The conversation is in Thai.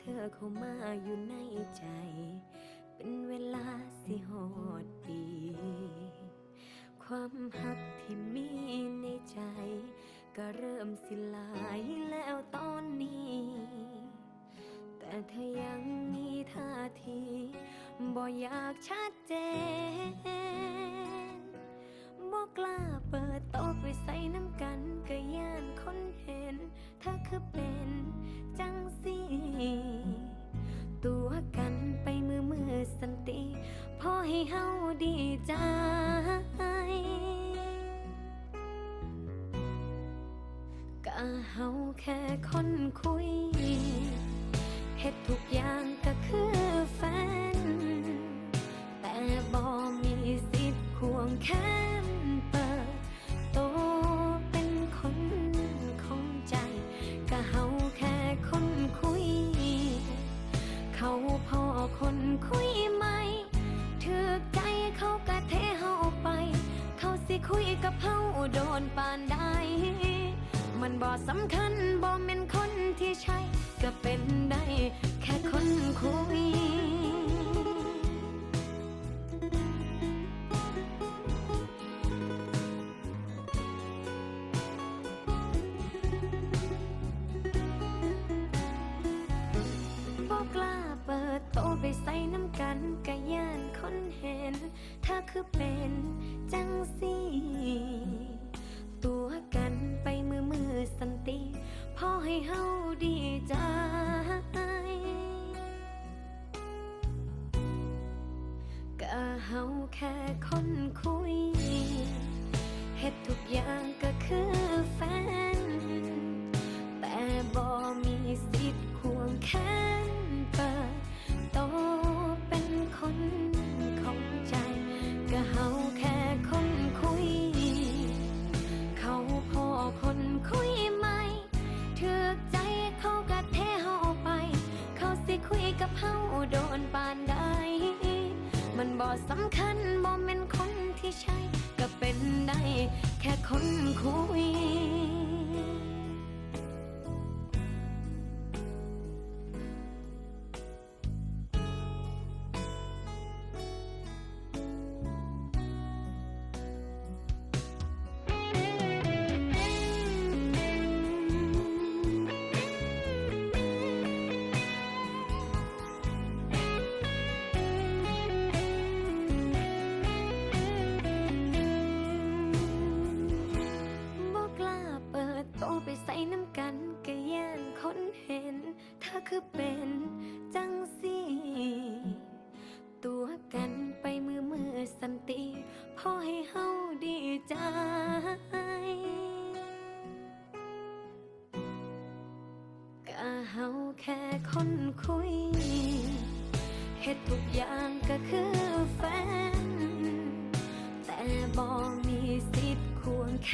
เธอเข้ามาอยู่ในใจ เป็นเวลาสิหอดดีความหักที่มีในใจ ก็เริ่มสิลายแล้วตอนนี้ แต่เธอยังมีท่าทีบ่อยากชัดเจนบ่กล้าเปิดโต๊ะไปใส่น้ำกันก็ย่านคนเห็น เธอคือเป็น ดีใจก็เฮาแค่คนคุยเฮ็ดทุกอย่างก็คือแฟน แต่บ่มีสิทธิ์ควงแขนเปิดโตเป็นคนของใจก็เฮาแค่คนคุย เขาพอคนคุยไหมถือใจ คุยกับเฮาโดนปานใดมันบ่สำคัญบ่แม่นคนที่ใช่ ก็เป็นได้แค่คนคุย บอกกล้าเปิดโตะไปใส่น้ำกันกะย่านคนเห็น ถ้าคือเป็นจังสี ให้เฮาดีใจ ก็เฮาแค่คนคุย กับเฮาโดนปานใด มันบ่สำคัญบ่เป็นคนที่ใช่ก็เป็นได้ แค่คนคู่ คือเป็นจังสีตัวกันไปมือมือสันติพอให้เฮาดีใจก็เฮาแค่คนคุยเฮ็ดทุกอย่างก็คือแฟน แต่บ่มีสิทธิ์ควงแข